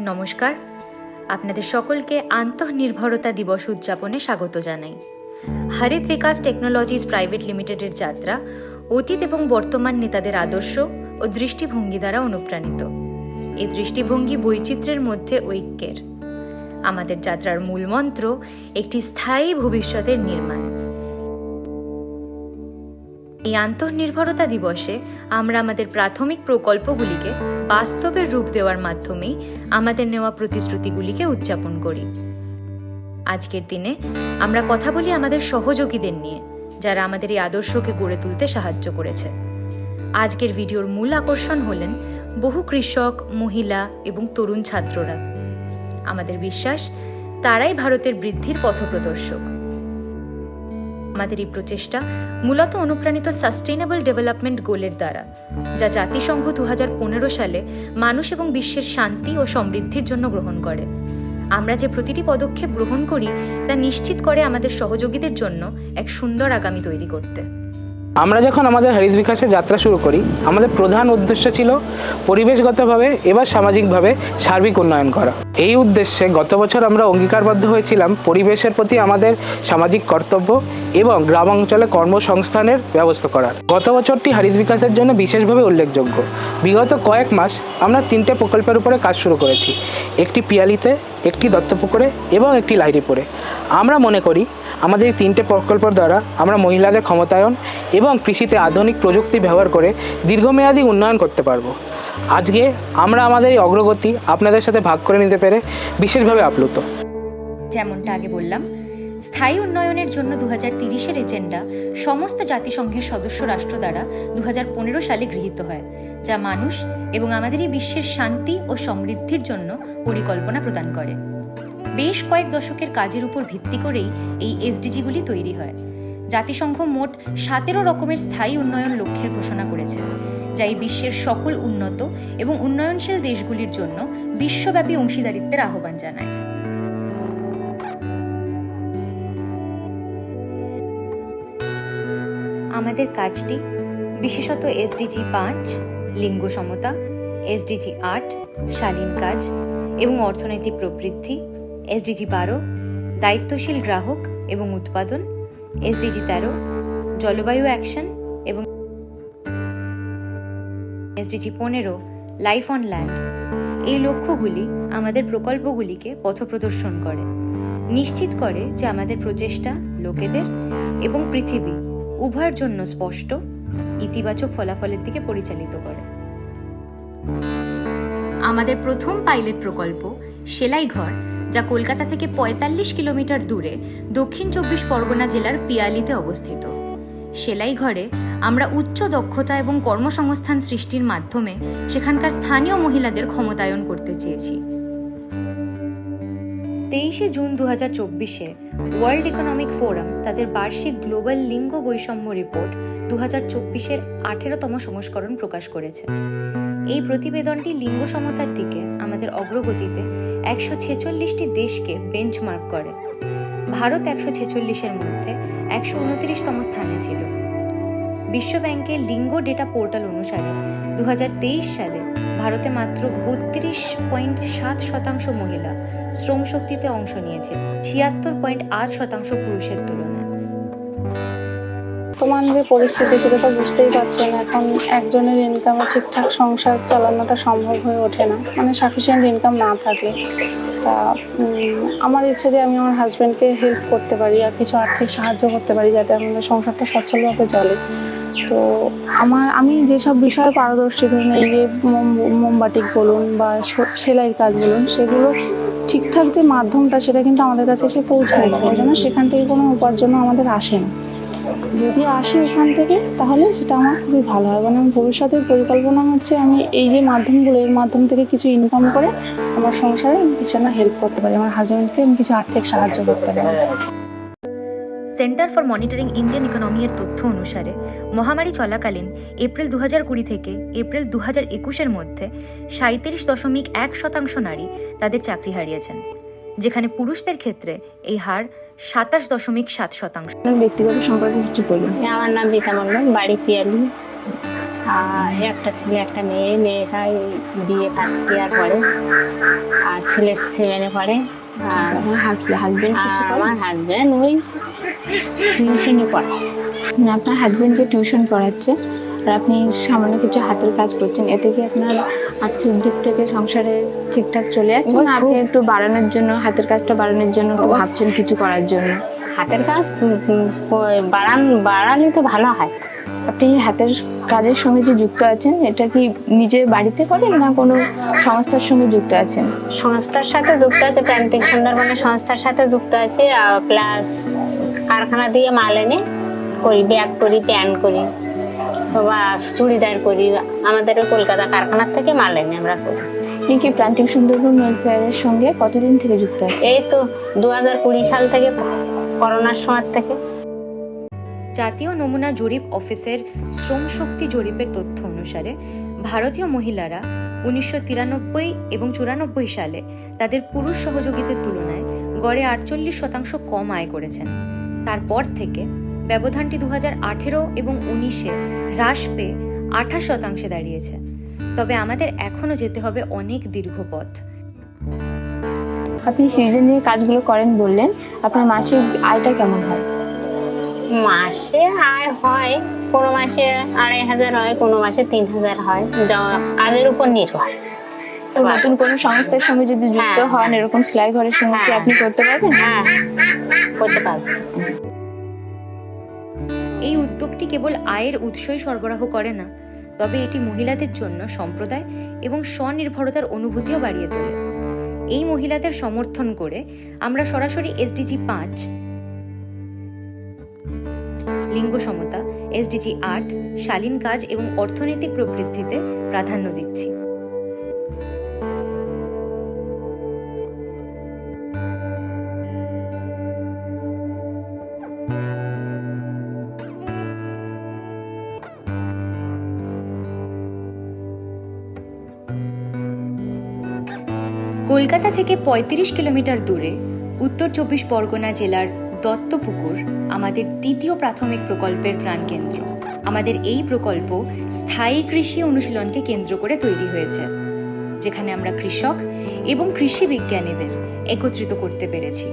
নমস্কার। আপনাদের সকলকে আন্তঃনির্ভরতা দিবস উদযাপনে স্বাগত জানাই। হরিত বিকাশ টেকনোলজিস প্রাইভেট লিমিটেডের যাত্রা অতীত এবং বর্তমান নেতাদের আদর্শ ও দৃষ্টিভঙ্গি দ্বারা অনুপ্রাণিত। এই দৃষ্টিভঙ্গি বৈচিত্র্যের মধ্যে ঐক্যের। আমাদের যাত্রার মূলমন্ত্র একটি স্থায়ী ভবিষ্যতের নির্মাণ। এই আন্তঃনির্ভরতা দিবসে আমরা আমাদের প্রাথমিক প্রকল্পগুলিকে বাস্তবের রূপ দেওয়ার মাধ্যমেই আমাদের নেওয়া প্রতিশ্রুতিগুলিকে উদযাপন করি। আজকের দিনে আমরা কথা বলি আমাদের সহযোগীদের নিয়ে, যারা আমাদের এই আদর্শকে গড়ে তুলতে সাহায্য করেছে। আজকের ভিডিওর মূল আকর্ষণ হলেন বহু কৃষক, মহিলা এবং তরুণ ছাত্ররা। আমাদের বিশ্বাস, তারাই ভারতের বৃদ্ধির পথপ্রদর্শক। আমাদের এই প্রচেষ্টা মূলত অনুপ্রাণিত সাস্টেইনেবল ডেভেলপমেন্ট গোলের দ্বারা, যা জাতিসংঘ দুহাজার পনেরো সালে মানুষ এবং বিশ্বের শান্তি ও সমৃদ্ধির জন্য গ্রহণ করে। আমরা যে প্রতিটি পদক্ষেপ গ্রহণ করি, তা নিশ্চিত করে আমাদের সহযোগীদের জন্য এক সুন্দর আগামী তৈরি করতে। আমরা যখন আমাদের হরিত বিকাশের যাত্রা শুরু করি, আমাদের প্রধান উদ্দেশ্য ছিল পরিবেশগতভাবে এবার সামাজিকভাবে সার্বিক উন্নয়ন করা। এই উদ্দেশ্যে গত বছর আমরা অঙ্গীকারবদ্ধ হয়েছিলাম পরিবেশের প্রতি আমাদের সামাজিক কর্তব্য এবং গ্রামাঞ্চলে কর্মসংস্থানের ব্যবস্থা করার। গত বছরটি হরিত বিকাশের জন্য বিশেষভাবে উল্লেখযোগ্য। বিগত কয়েক মাস আমরা তিনটে প্রকল্পের উপরে কাজ শুরু করেছি। একটি পিয়ালিতে, একটি দত্তপুকুরে এবং একটি লাইরিপুরে আমরা মনে করি, আমাদের এই তিনটে প্রকল্পের দ্বারা আমরা মহিলাদের ক্ষমতায়ন এবং কৃষিতে আধুনিক প্রযুক্তি ব্যবহার করে দীর্ঘমেয়াদী উন্নয়ন করতে পারব। আজকে আমরা আমাদের এই অগ্রগতি আপনাদের সাথে ভাগ করে নিতে পেরে বিশেষভাবে আপ্লুত। যেমনটা আগে বললাম স্থায়ী উন্নয়নের জন্য দু হাজার তিরিশের এজেন্ডা সমস্ত জাতিসংঘের সদস্য রাষ্ট্র দ্বারা দু হাজার পনেরো সালে গৃহীত হয়, যা মানুষ এবং আমাদের এই বিশ্বের শান্তি ও সমৃদ্ধির জন্য পরিকল্পনা প্রদান করে। বেশ কয়েক দশকের কাজের উপর ভিত্তি করেই এই এসডিজিগুলি তৈরি হয়। জাতিসংঘ মোট সতেরো রকমের স্থায়ী উন্নয়ন লক্ষ্যের ঘোষণা করেছে, যা এই বিশ্বের সকল উন্নত এবং উন্নয়নশীল দেশগুলির জন্য বিশ্বব্যাপী অংশীদারিত্বের আহ্বান জানায়। আমাদের কাজটি বিশেষত এসডিজি পাঁচ, লিঙ্গ সমতা এসডিজি আট, শালীন কাজ এবং অর্থনৈতিক প্রবৃদ্ধি এসডিজি বারো, দায়িত্বশীল গ্রাহক এবং উৎপাদন এসডিজি তেরো, জলবায়ু অ্যাকশন এবং এসডিজি পনেরো, লাইফ অন ল্যান্ড। এই লক্ষ্যগুলি আমাদের প্রকল্পগুলিকে পথপ্রদর্শন করে, নিশ্চিত করে যে আমাদের প্রচেষ্টা, লোকেদের এবং পৃথিবী উভয়ের জন্য স্পষ্ট, ইতিবাচক ফলাফলের দিকে পরিচালিত করে। আমাদের প্রথম পাইলট প্রকল্প সেলাই ঘর যা কলকাতা থেকে পঁয়তাল্লিশ কিলোমিটার দূরে দক্ষিণ চব্বিশ পরগনা জেলার পিয়ালিতে অবস্থিত। সেলাই ঘরে আমরা উচ্চ দক্ষতা এবং কর্মসংস্থান সৃষ্টির মাধ্যমে সেখানকার স্থানীয় মহিলাদের ক্ষমতায়ন করতে চেয়েছি। তেইশে জুন দু হাজার চব্বিশে ওয়ার্ল্ড ইকোনমিক ফোরাম তাদের বার্ষিক গ্লোবাল লিঙ্গ বৈষম্য রিপোর্ট দু হাজার চব্বিশের আঠেরোতম সংস্করণ প্রকাশ করেছে। এই প্রতিবেদনটি লিঙ্গ সমতার দিকে, আমাদের অগ্রগতিতে একশো ছেচল্লিশটি দেশকে বেঞ্চমার্ক করে। ভারত একশো ছেচল্লিশের মধ্যে একশো উনত্রিশতম স্থানে ছিল। বিশ্ব ব্যাংকের লিঙ্গ ডেটা পোর্টাল অনুসারে দু হাজার তেইশ সালে ভারতে মাত্র বত্রিশ পয়েন্ট সাত শতাংশ মহিলা শ্রম শক্তিতে অংশ নিয়েছে। ছিয়াত্তর পয়েন্ট আট শতাংশ পুরুষের তুলনায়। বর্তমান যে পরিস্থিতি, সেটা তো বুঝতেই পারছেন, এখন একজনের ইনকামে ঠিকঠাক সংসার চালানোটা সম্ভব হয়ে ওঠে না। মানে সাফিসিয়েন্ট ইনকাম না থাকলে। তা আমার ইচ্ছে যে আমি আমার হাজব্যান্ডকে হেল্প করতে পারি, আর কিছু আর্থিক সাহায্য করতে পারি, যাতে আমাদের সংসারটা সচ্ছলভাবে চলে। তো আমার, আমি যেসব বিষয়ে পারদর্শী, ধরুন এই যে মোম- মোমবাটিক বলুন বা সেলাইয়ের কাজ বলুন, সেগুলো ঠিকঠাক যে মাধ্যমটা, সেটা কিন্তু আমাদের কাছে এসে পৌঁছায় না। ওই জন্য সেখান থেকে কোনো উপার্জনও আমাদের আসে না। যদি আসে ওখান থেকে, তাহলে সেটা আমার খুবই ভালো হয়। মানে ভবিষ্যতের পরিকল্পনা হচ্ছে আমি এই যে মাধ্যমগুলো, এর মাধ্যম থেকে কিছু ইনকাম করে আমার সংসারে কিছু না হেল্প করতে পারি, আমার হাজব্যান্ডকে আমি কিছু আর্থিক সাহায্য করতে পারি। Centre for monitoring Indian economy এর তথ্য অনুসারে মহামারী চলাকালীন এপ্রিল দু হাজার কুড়ি থেকে এপ্রিল দু হাজার একুশের মধ্যে সাঁত্রিশ দশমিক এক শতাংশ নারী তাদের চাকরি হারিয়েছেন যেখানে পুরুষদের ক্ষেত্রে এই হার সাতাশ দশমিক সাত শতাংশ। ব্যক্তিগত সম্পর্কে কিছু বলুন। আমার নাম রীতা মণ্ডল বাড়ি পিয়ালি। আর একটা ছেলে একটা মেয়ে মেয়েটা এই বিয়ে ফার্স্ট ইয়ার পড়ে আর ছেলে সেভেনে পড়ে। হাজবেন্ড আমার হাজব্যান্ড ওই টিউশনি পড়ে আপনার হাজবেন্ড যে টিউশন পড়াচ্ছে আর আপনি সামান্য কিছু হাতের কাজ করছেন এতে কি আপনার আর্থিক দিক থেকে সংসারে ঠিকঠাক চলে যাচ্ছে না আপনি একটু বাড়ানোর জন্য হাতের কাজটা বাড়ানোর জন্য ভাবছেন কিছু করার জন্য? হাতের কাজ বাড়ান বাড়ালে তো ভালো হয়। আপনি হাতের কাজের সঙ্গে যে যুক্ত আছেন এটা কি নিজের বাড়িতে করেন না কোনো সংস্থার সঙ্গে যুক্ত আছেন? সংস্থার সাথে যুক্ত আছে প্রান্তিক সুন্দরবনের সংস্থার সাথে যুক্ত আছে প্লাস কারখানা দিয়ে মাল এনে করি ব্যাগ করি প্যান্ট করি বা চুড়িদার করি আমাদের ওই কলকাতা কারখানার থেকে মাল এনে আমরা করি। আপনি কি প্রান্তিক সুন্দরবন ওয়েলফেয়ারের সঙ্গে কতদিন থেকে যুক্ত আছেন? এই তো দু হাজার কুড়ি সাল থেকে করোনার সময় থেকে। জাতীয় নমুনা জরিপ অফিসের শ্রম শক্তি জরিপের তথ্য অনুসারে ভারতীয় মহিলারা উনিশশো তিরানব্বই এবং চুরানব্বই সালে তাদের পুরুষ সহযোগীদের তুলনায় গড়ে আটচল্লিশ শতাংশ কম আয় করেছেন। তারপর থেকে ব্যবধানটি দু আঠেরো এবং উনিশে হ্রাস পেয়ে আঠাশ শতাংশে দাঁড়িয়েছে। তবে আমাদের এখনও যেতে হবে অনেক দীর্ঘ পথ। আপনি সিজন দিয়ে কাজগুলো করেন বললেন, আপনার মাসিক আয়টা কেমন হয়? মাসে আয় হয় কোনো মাসে আড়াই হাজার হয় কোনো মাসে তিন হাজার হয় কাজের উপর নির্ভর। তো নতুন কোনো সংস্থার সঙ্গে যদি যুক্ত হ্যাঁ, হন এরকম সেলাই ঘরের সঙ্গে কি হ্যাঁ। আপনি করতে পারবেন? হ্যাঁ করতে পারব। এই উদ্যোগটি কেবল আয়ের উৎসই সরবরাহ করে না তবে এটি মহিলাদের জন্য সম্প্রদায় এবং স্বনির্ভরতার অনুভূতিও বাড়িয়ে তোলে। এই মহিলাদের সমর্থন করে আমরা সরাসরি এসডিজি পাঁচ লিঙ্গ সমতা এসডিজি আট শালীন কাজ এবং অর্থনৈতিক প্রবৃদ্ধিতে প্রাধান্য দিচ্ছি। কলকাতা থেকে ৩৫ কিলোমিটার দূরে উত্তর চব্বিশ পরগনা জেলার দত্তপুকুর আমাদের দ্বিতীয় প্রাথমিক প্রকল্পের প্রাণকেন্দ্র। আমাদের এই প্রকল্প স্থায়ী কৃষি অনুশীলনকে কেন্দ্র করে তৈরি হয়েছে, যেখানে আমরা কৃষক এবং কৃষি বিজ্ঞানীদের একত্রিত করতে পেরেছি।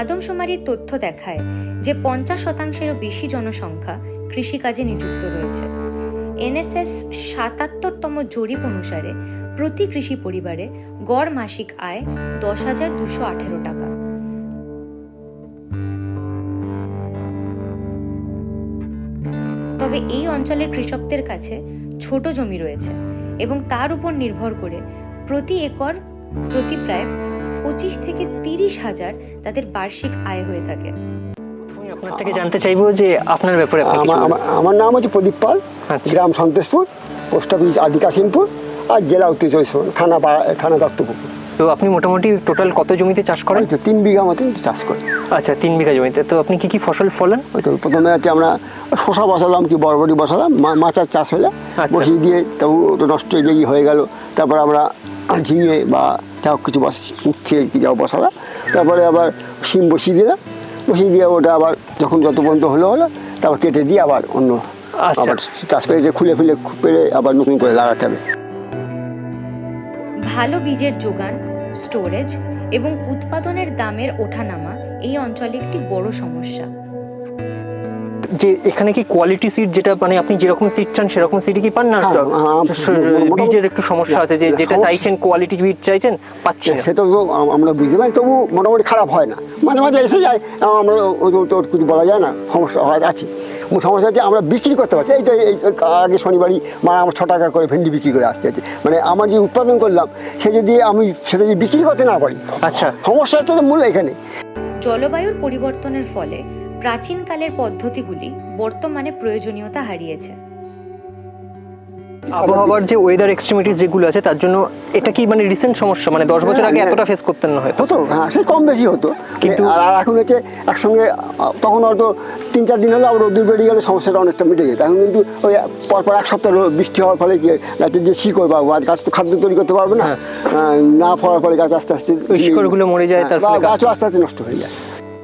আদমশুমারির তথ্য দেখায় যে পঞ্চাশ শতাংশেরও বেশি জনসংখ্যা কৃষিকাজে নিযুক্ত রয়েছে। এনএসএস সাতাত্তরতম জরিপ অনুসারে প্রতি কৃষি পরিবারে গড় মাসিক আয় দশ হাজার দুশো আঠেরো টাকা। তবে এই অঞ্চলের কৃষকদের কাছে ছোট জমি রয়েছে এবং তার উপর নির্ভর করে প্রতি একর প্রতি প্রায় পঁচিশ থেকে তিরিশ হাজার তাদের বার্ষিক আয় হয়ে থাকে। আমি আপনার থেকে জানতে চাইব যে আপনার ব্যাপারে আমার নাম হচ্ছে প্রদীপ পাল আচ্ছা। গ্রাম সন্তোষপুর পোস্ট অফিস আদি কাশিমপুর আর জেলা পরগনা, থানা পা- থানা দত্তপুকুর তো আপনি মোটামুটি টোটাল কত জমিতে চাষ করেন? তো তিন বিঘা মতন চাষ করি। আচ্ছা তিন বিঘা জমিতে। তো আপনি কি কি ফসল ফলেন? ওই তো প্রথমে হচ্ছে আমরা শশা বসালাম কি বরবটি বসালাম মা- মাচার চাষ হলে আচ্ছা। বসিয়ে দিয়ে তবু ওটা নষ্ট হয়ে হয়ে গেল। তারপর আমরা ঝিঙে বা যা কিছু বস উঠছে কি যাও বসালাম। তারপরে আবার শিম বসিয়ে দিলাম। বসিয়ে দিয়ে ওটা আবার যখন যত পর্যন্ত হলো হলো তারপর কেটে দিয়ে আবার অন্য আচ্ছা। আবার চাষ করে যে খুলে ফুলে পেরে আবার নতুন করে লাগাতে হবে। ভালো বীজের যোগান স্টোরেজ এবং উৎপাদনের দামের ওঠানামা এই অঞ্চলে একটি বড় সমস্যা। যে এখানে কি কোয়ালিটি সিড যেটা মানে আপনি যেরকম সিড চান সেরকম সিড কি পান না? হ্যাঁ, তো হ্যাঁ, মোটামুটি- বীজের একটু সমস্যা আছে যে যেটা চাইছেন কোয়ালিটি বীজ চাইছেন পাচ্ছেন না। সে তো আমরা বুঝতে পারি তবু মোটামুটি খারাপ হয় না। মাঝে মাঝে এসে যায় আমরা ওই তো- কিছু বলা যায় না সমস্যা হয় আছে। সমস্যা হচ্ছে আমরা বিক্রি করতে পারছি এই তো এই আগে শনিবারই মানে আমার ছ টাকা করে ভেন্ডি বিক্রি করে আসতে আছে মানে আমার যে উৎপাদন করলাম সে যদি আমি সেটা যদি বিক্রি করতে না পারি আচ্ছা। সমস্যা হচ্ছে তো মূল এখানে। জলবায়ুর পরিবর্তনের ফলে প্রাচীনকালের পদ্ধতিগুলি বর্তমানে প্রয়োজনীয়তা হারিয়েছে। আবহাওয়ার যে ওয়েদার এক্সট্রিমিটিস যেগুলো আছে তার জন্য এটা কি মানে রিসেন্ট সমস্যা? মানে দশ বছর আগে এতটা ফেস করতেন না হয়তো। হতো হ্যাঁ সে কম বেশি হতো। কিন্তু- আর আর এখন হচ্ছে একসঙ্গে তখন হয়তো তিন চার দিন হলে আবার রোদ্দুর বেরিয়ে গেলে সমস্যাটা অনেকটা মিটে যেত। এখন কিন্তু ওই পরপর এক সপ্তাহ বৃষ্টি হওয়ার ফলে গাছের যে শিকড় বা গাছ- গাছ তো খাদ্য তৈরি করতে পারবে না। হ্যাঁ। না ফলার ফলে গাছ আস্তে আস্তে ওই শিকড়গুলো মরে যায়, তার হ্যাঁ, গাছ- গাছও আস্তে আস্তে নষ্ট হয়ে যায়।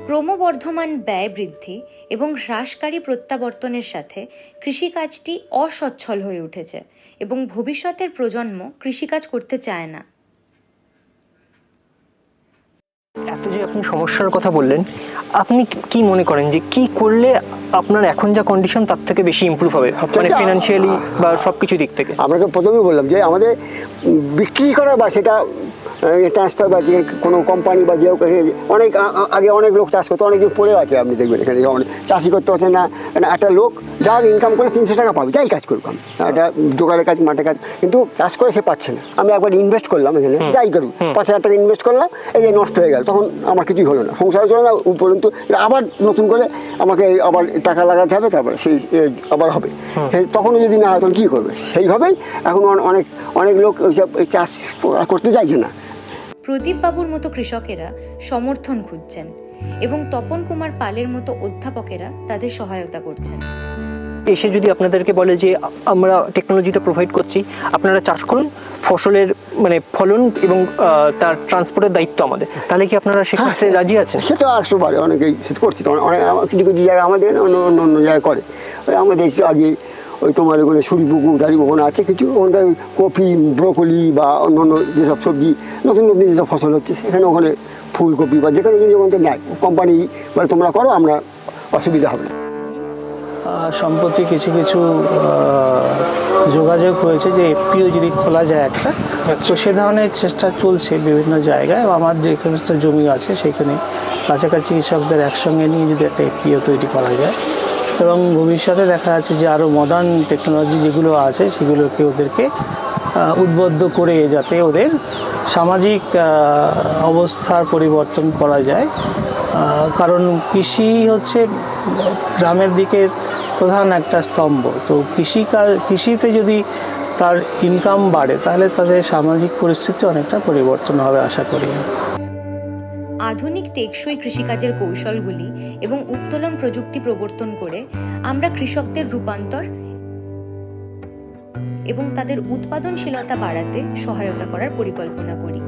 ক্রমবর্ধমান ব্যয় বৃদ্ধি এবং হ্রাসকারী প্রত্যাবর্তনের সাথে কৃষিকাজটি অসচ্ছল হয়ে উঠেছে এবং ভবিষ্যতের প্রজন্ম কৃষিকাজ করতে চায় না। এত যে আপনি সমস্যার কথা বললেন আপনি কি মনে করেন যে কি করলে আপনার এখন যা কন্ডিশন তার থেকে বেশি ইমপ্রুভ হবে? মানে ফিনান্সিয়ালি বা সব কিছু দিক থেকে? আপনাকে প্রথমেই বললাম যে আমাদের বিক্রি করা বা সেটা ট্রান্সফার বা যে কোনো কোম্পানি বা যে অনেক আগে অনেক লোক চাষ করতো অনেক পড়ে আছে আপনি দেখবেন এখানে যেমন চাষি করতে পারছে না। মানে একটা লোক যা ইনকাম করে তিনশো টাকা পাবে যাই কাজ করুক আমি একটা দোকানের কাজ মাঠে কাজ কিন্তু চাষ করে সে পাচ্ছে না। আমি একবার ইনভেস্ট করলাম এখানে যাই করুক পাঁচ হাজার টাকা ইনভেস্ট করলাম এই যে নষ্ট হয়ে গেল তখন আমার কিছুই হলো না। সংসার চলে না উপরন্তু আবার নতুন করে আমাকে আবার টাকা লাগাতে হবে তারপরে সেই আবার হবে। তখনও যদি না হয় তখন কী করবে? সেইভাবেই এখন অনেক অনেক লোক ওইসব চাষ করতে চাইছে না। প্রদীপ বাবুর মতো কৃষকেরা সমর্থন খুঁজছেন এবং তপন কুমার পালের মতো অধ্যাপকেরা তাদের সহায়তা করছেন। এসে যদি আপনাদেরকে বলে যে আমরা টেকনোলজিটা প্রোভাইড করছি আপনারা চাষ করুন ফসলের মানে ফলন এবং তার ট্রান্সপোর্টের দায়িত্ব আমাদের। তাহলে কি আপনারা সেখানে রাজি আছেন? সে তো একশো পারে অনেকেই সে তো করছে অনেক কিছু কিছু জায়গায় আমাদের অন্য অন্য অন্য জায়গায় করে। আমাদের আগে ওই তোমার ওখানে সুরিপুকুর দাড়ি ওখানে আছে কিছু? ওখানকার কপি ব্রোকলি বা অন্য অন্য যেসব সবজি নতুন নতুন যেসব ফসল হচ্ছে সেখানে ওখানে ফুলকপি বা যেখানে যদি ওখান নেয়। কোম্পানি বলে তোমরা করো আমরা অসুবিধা হবে না। সম্প্রতি কিছু কিছু যোগাযোগ হয়েছে যে এফপিও যদি খোলা যায় একটা তো সে ধরনের চেষ্টা চলছে বিভিন্ন জায়গায়। আমার যে সমস্ত জমি আছে সেখানে কাছাকাছি কৃষকদের একসঙ্গে নিয়ে যদি একটা এফপিও তৈরি করা যায় এবং ভবিষ্যতে দেখা যাচ্ছে যে আরও মডার্ন টেকনোলজি যেগুলো আছে, সেগুলোকে ওদেরকে উদ্বুদ্ধ করে যাতে ওদের সামাজিক অবস্থার পরিবর্তন করা যায়। কারণ কৃষি হচ্ছে গ্রামের দিকের প্রধান একটা স্তম্ভ। তো কৃষিকাজ কৃষিতে যদি তার ইনকাম বাড়ে, তাহলে তাদের সামাজিক পরিস্থিতি অনেকটা পরিবর্তন হবে, আশা করি। আধুনিক টেকসই কৃষিকাজের কৌশলগুলি এবং উত্তোলন প্রযুক্তি প্রবর্তন করে আমরা কৃষকদের রূপান্তর এবং তাদের উৎপাদনশীলতা বাড়াতে সহায়তা করার পরিকল্পনা করি।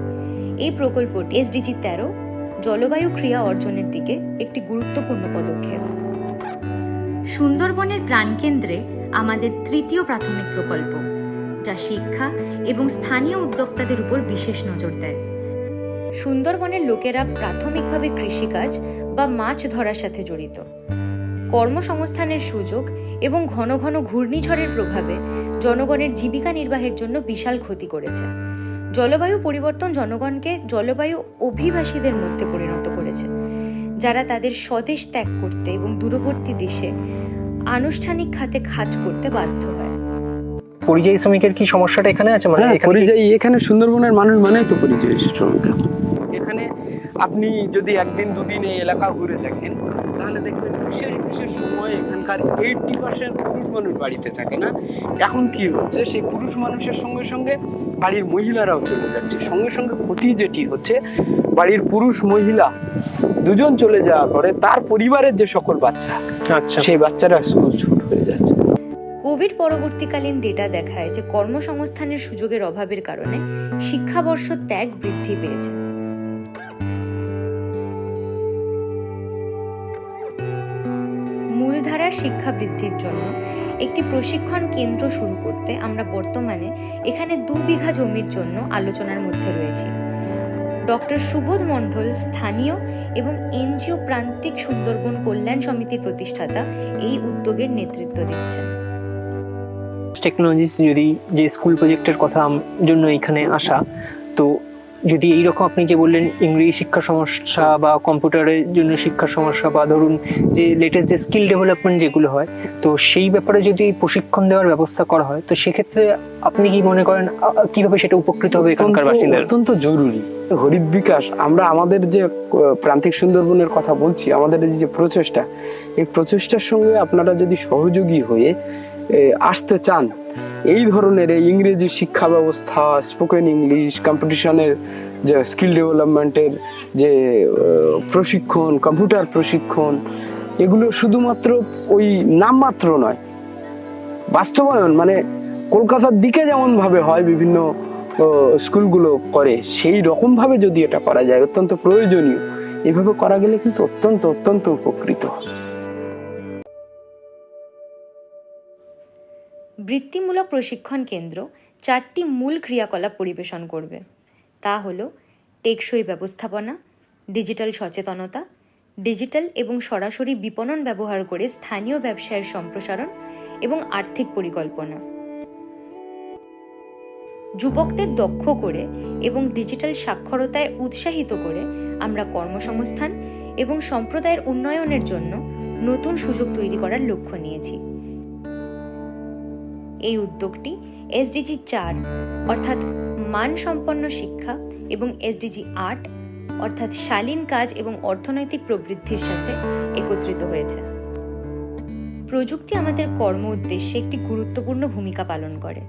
এই প্রকল্পটি এসডিজি তেরো, জলবায়ু ক্রিয়া অর্জনের দিকে একটি গুরুত্বপূর্ণ পদক্ষেপ। সুন্দরবনের প্রাণকেন্দ্রে আমাদের তৃতীয় প্রাথমিক প্রকল্প, যা শিক্ষা এবং স্থানীয় উদ্যোক্তাদের উপর বিশেষ নজর দেয়। সুন্দরবনের লোকেরা প্রাথমিকভাবে কৃষিকাজ বা মাছ ধরার সাথে জড়িত। কর্মসংস্থানের সুযোগ এবং ঘন ঘন ঘূর্ণিঝড়ের প্রভাবে জনগণের জীবিকা নির্বাহের জন্য বিশাল ক্ষতি করেছে। জলবায়ু পরিবর্তন জনগণকে জলবায়ু অভিবাসীদের মধ্যে পরিণত করেছে যারা তাদের স্বদেশ ত্যাগ করতে এবং দূরবর্তী দেশে আনুষ্ঠানিক খাতে কাজ করতে বাধ্য হয়। পরিযায়ী শ্রমিকের কি সমস্যাটা এখানে আছে? মানে হ্যাঁ এখানে পরিযায়ী এখানে সুন্দরবনের মানুষ মানেই তো পরিযায়ী শ্রমিক। আপনি যদি একদিন দুদিন এই এলাকা ঘুরে দেখেন তাহলে দেখবেন বিশেষ বিশেষ সময় এখানকার এইটটি পার্সেন্ট পুরুষ মানুষ বাড়িতে থাকে না। এখন কি হচ্ছে? সেই পুরুষ মানুষের সঙ্গে সঙ্গে বাড়ির মহিলারাও চলে যাচ্ছে। সঙ্গে সঙ্গে ক্ষতি যেটি হচ্ছে বাড়ির পুরুষ মহিলা দুজন চলে যাওয়ার পরে তার পরিবারের যে সকল বাচ্চা আচ্ছা। সেই বাচ্চারা স্কুল ছুট হয়ে যাচ্ছে। কোভিড পরবর্তীকালীন ডেটা দেখায় যে কর্মসংস্থানের সুযোগের অভাবের কারণে শিক্ষাবর্ষ ত্যাগ বৃদ্ধি পেয়েছে। মূলধারার শিক্ষা বৃদ্ধির জন্য একটি প্রশিক্ষণ কেন্দ্র শুরু করতে আমরা বর্তমানে এখানে দু বিঘা জমির জন্য আলোচনার মধ্যে রয়েছি। ডক্টর সুবোধ মণ্ডল স্থানীয় এবং এনজিও প্রান্তিক সুন্দরবন কল্যাণ সমিতির প্রতিষ্ঠাতা এই উদ্যোগের নেতৃত্ব দিচ্ছেন। টেকনোলজিস যদি যে স্কুল প্রজেক্টের কথা জন্য এখানে আসা, তো যদি এইরকম আপনি যে বললেন ইংরেজি শিক্ষা সমস্যা বা কম্পিউটারের জন্য শিক্ষা সমস্যা বা ধরুন যে লেটেস্ট যে স্কিল ডেভেলপমেন্ট যেগুলো হয় তো সেই ব্যাপারে যদি প্রশিক্ষণ দেওয়ার ব্যবস্থা করা হয় তো সেক্ষেত্রে আপনি কি মনে করেন কীভাবে সেটা উপকৃত হবে এখানকার বাসিন্দারা? অত্যন্ত জরুরি। হরিত বিকাশ আমরা আমাদের যে প্রান্তিক সুন্দরবনের কথা বলছি আমাদের যে প্রচেষ্টা এই প্রচেষ্টার সঙ্গে আপনারা যদি সহযোগী হয়ে আসতে চান এই ধরনের এই ইংরেজি শিক্ষা ব্যবস্থা স্পোকেন ইংলিশ কম্পিটিশনের যে স্কিল ডেভেলপমেন্টের যে প্রশিক্ষণ কম্পিউটার প্রশিক্ষণ, এগুলো শুধুমাত্র ওই নামমাত্র নয়, বাস্তবায়ন মানে কলকাতার দিকে যেমনভাবে হয় বিভিন্ন স্কুলগুলো করে, সেই রকমভাবে যদি এটা করা যায় অত্যন্ত প্রয়োজনীয়। এভাবে করা গেলে কিন্তু অত্যন্ত অত্যন্ত উপকৃত হবে। বৃত্তিমূলক প্রশিক্ষণ কেন্দ্র চারটি মূল ক্রিয়াকলাপ পরিবেশন করবে। তা হলো টেকসই ব্যবস্থাপনা, ডিজিটাল সচেতনতা, ডিজিটাল এবং সরাসরি বিপণন ব্যবহার করে স্থানীয় ব্যবসায়ের সম্প্রসারণ এবং আর্থিক পরিকল্পনা। যুবকদের দক্ষ করে এবং ডিজিটাল সাক্ষরতায় উৎসাহিত করে আমরা কর্মসংস্থান এবং সম্প্রদায়ের উন্নয়নের জন্য নতুন সুযোগ তৈরি করার লক্ষ্য নিয়েছি। এই উদ্যোগটি এসডিজি চার, অর্থাৎ মানসম্পন্ন শিক্ষা এবং এসডিজি আট, অর্থাৎ শালীন কাজ এবং অর্থনৈতিক প্রবৃদ্ধির সাথে একত্রিত হয়েছে। প্রযুক্তি আমাদের কর্ম উদ্দেশ্যে একটি গুরুত্বপূর্ণ ভূমিকা পালন করে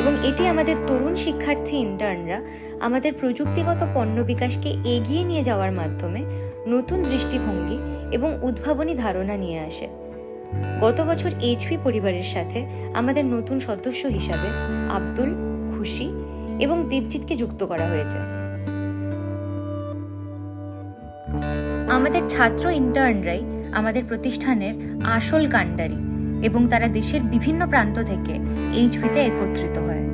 এবং এটি আমাদের তরুণ শিক্ষার্থী ইন্টার্নরা আমাদের প্রযুক্তিগত পণ্য বিকাশকে এগিয়ে নিয়ে যাওয়ার মাধ্যমে নতুন দৃষ্টিভঙ্গি এবং উদ্ভাবনী ধারণা নিয়ে আসে। গত বছর এইচপি পরিবারের সাথে আমাদের নতুন সদস্য হিসাবে আব্দুল, খুশি এবং দেবজিৎকে যুক্ত করা হয়েছে। আমাদের ছাত্র ইন্টার্নরাই আমাদের প্রতিষ্ঠানের আসল কাণ্ডারি এবং তারা দেশের বিভিন্ন প্রান্ত থেকে এইচপিতে একত্রিত হয়।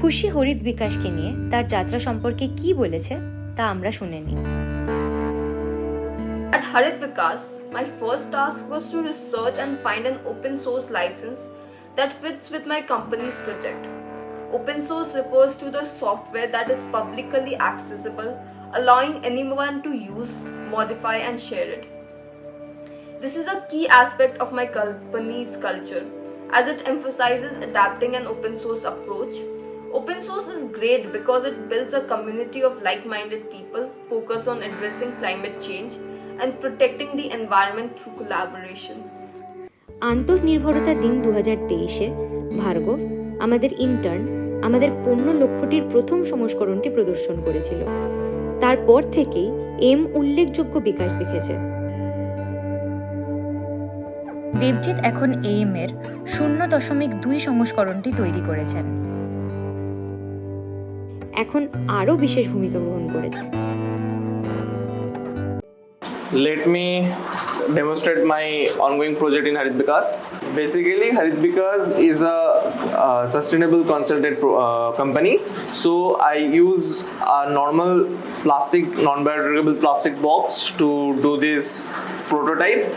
খুশি হরিত বিকাশকে নিয়ে তার যাত্রা সম্পর্কে কি বলেছে তা আমরা শুনে নিই। At Harit Vikas, my first task was to research and find an open source license that fits with my company's project. Open source refers to the software that is publicly accessible, allowing anyone to use, modify, and share it. This is a key aspect of my company's culture as it emphasizes adapting an open source approach. Open source is great because it builds a community of like minded people focused on addressing climate change and protecting the environment through collaboration. আন্তর্নির্ভরতা দিন দু হাজার তেইশে ভার্গব আমাদের intern আমাদের পণ্য লক্ষ্যটির প্রথম সংস্করণটি প্রদর্শন করেছিল। তারপর থেকেই এম উল্লেখযোগ্য বিকাশ দেখেছে। দেবজিৎ এখন এম এর শূন্য দশমিক দুই সংস্করণটি তৈরি করেছেন। এখন আরও বিশেষ ভূমিকা গ্রহণ করেছে। Let me demonstrate my ongoing project in Harit Vikas. Basically, Harit Vikas is a sustainable consultant pro- uh, company. So I use a normal plastic, non-biodegradable plastic box to do this prototype.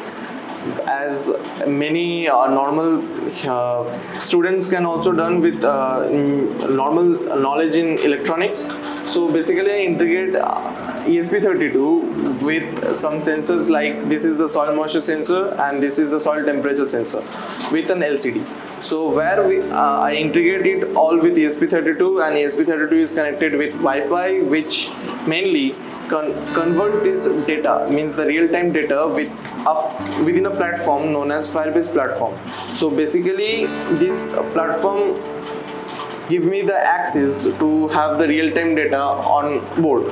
As many uh, normal uh, students can also done with uh, normal knowledge in electronics. So basically, I integrate uh, ESP32 with some sensors like this is the soil moisture sensor and this is the soil temperature sensor with an LCD. So where we uh, I integrate it all with ESP32 and ESP32 is connected with Wi-Fi, which mainly con- convert this data means the real-time data with up within a platform known as Firebase platform. So basically, this platform give me the access to have the real-time data on board.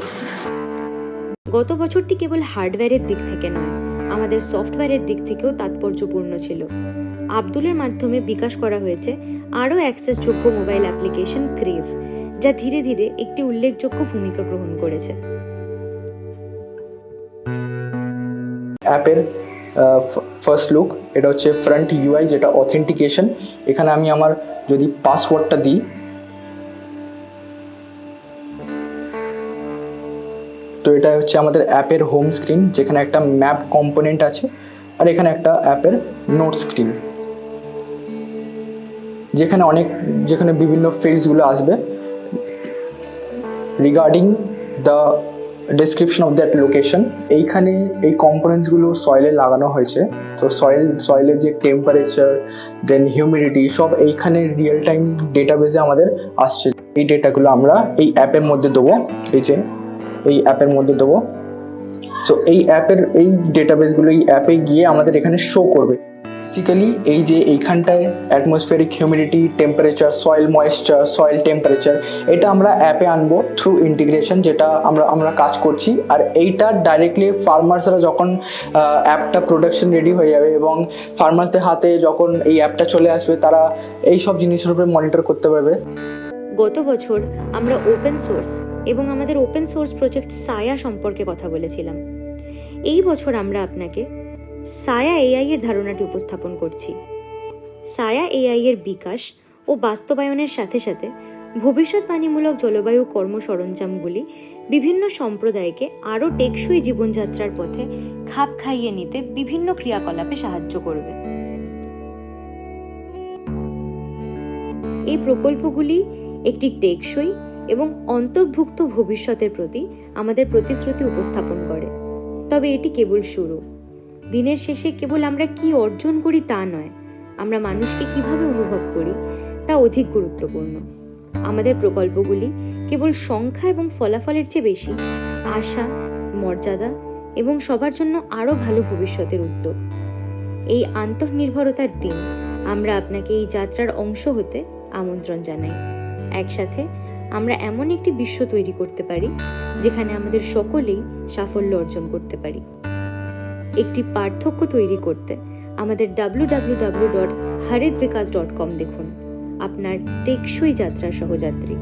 গত বছরটি কেবল হার্ডওয়্যারের দিক থেকে নয় আমাদের সফটওয়্যারের দিক থেকেও তাৎপর্যপূর্ণ ছিল। আব্দুলের মাধ্যমে বিকাশ করা হয়েছে আরও অ্যাক্সেসযোগ্য মোবাইল অ্যাপ্লিকেশন ক্রেভ যা ধীরে ধীরে একটি উল্লেখযোগ্য ভূমিকা গ্রহণ করেছে। অ্যাপের ফার্স্ট লুক এটা হচ্ছে ফ্রন্ট ইউআই যেটা অথেন্টিকেশন এখানে আমি আমার যদি পাসওয়ার্ডটা দিই তো এটা হচ্ছে আমাদের অ্যাপের হোম স্ক্রিন যেখানে একটা ম্যাপ কম্পোনেন্ট আছে, আর এখানে একটা অ্যাপের নোট স্ক্রিন যেখানে অনেক, যেখানে বিভিন্ন ফিল্ডসগুলো আসবে। Regarding the description of that location এইখানে এই কম্পোনেন্টসগুলো সয়েলে লাগানো হয়েছে। তো সয়েল সয়েলের যে টেম্পারেচার দেন হিউমিডিটি সব এইখানে রিয়েল টাইম ডেটাবেসে আমাদের আসছে। এই ডেটাগুলো আমরা এই অ্যাপের মধ্যে দেবো। এই যে এই অ্যাপের মধ্যে দেবো। সো এই অ্যাপের, এই ডেটাবেসগুলো এই অ্যাপে গিয়ে আমাদের এখানে শো করবে। বেসিক্যালি এই যে এইখানটায় atmospheric humidity temperature soil moisture soil temperature এটা আমরা অ্যাপে আনব থ্রু ইন্টিগ্রেশন যেটা আমরা আমরা কাজ করছি। আর এইটা ডাইরেক্টলি ফার্মার্সরা যখন অ্যাপটা প্রোডাকশন রেডি হয়ে যাবে এবং ফার্মার্সদের হাতে যখন এই অ্যাপটা চলে আসবে, তারা এই সব জিনিসের উপরে মনিটর করতে পারবে। গত বছর আমরা ওপেন সোর্স এবং আমাদের ওপেন সোর্স প্রজেক্ট সায়া সম্পর্কে কথা বলেছিলাম। এই বছর আমরা আপনাকে সায়া এআই এর ধারণাটি উপস্থাপন করছি। সায়া এআই এর বিকাশ ও বাস্তবায়নের সাথে সাথে ভবিষ্যৎবাণীমূলক জলবায়ু কর্ম সরঞ্জামগুলি বিভিন্ন সম্প্রদায়কে আরও টেকসই জীবনযাত্রার পথে খাপ খাইয়ে নিতে বিভিন্ন ক্রিয়াকলাপে সাহায্য করবে। এই প্রকল্পগুলি একটি টেকসই এবং অন্তর্ভুক্ত ভবিষ্যতের প্রতি আমাদের প্রতিশ্রুতি উপস্থাপন করে। তবে এটি কেবল শুরু। দিনের শেষে কেবল আমরা কি অর্জন করি তা নয়, আমরা মানুষকে কীভাবে অনুভব করি তা অধিক গুরুত্বপূর্ণ। আমাদের প্রকল্পগুলি কেবল সংখ্যা এবং ফলাফলের চেয়ে বেশি, আশা, মর্যাদা এবং সবার জন্য আরও ভালো ভবিষ্যতের উদ্যোগ। এই আন্তঃনির্ভরতার দিন আমরা আপনাকে এই যাত্রার অংশ হতে আমন্ত্রণ জানাই। একসাথে আমরা এমন একটি বিশ্ব তৈরি করতে পারি, যেখানে আমাদের সকলেই সাফল্য অর্জন করতে পারি। একটি পার্থক্য তৈরি করতে আমাদের W dot Bkash dot com দেখুন। আপনার টেকসই যাত্রা সহযাত্রী।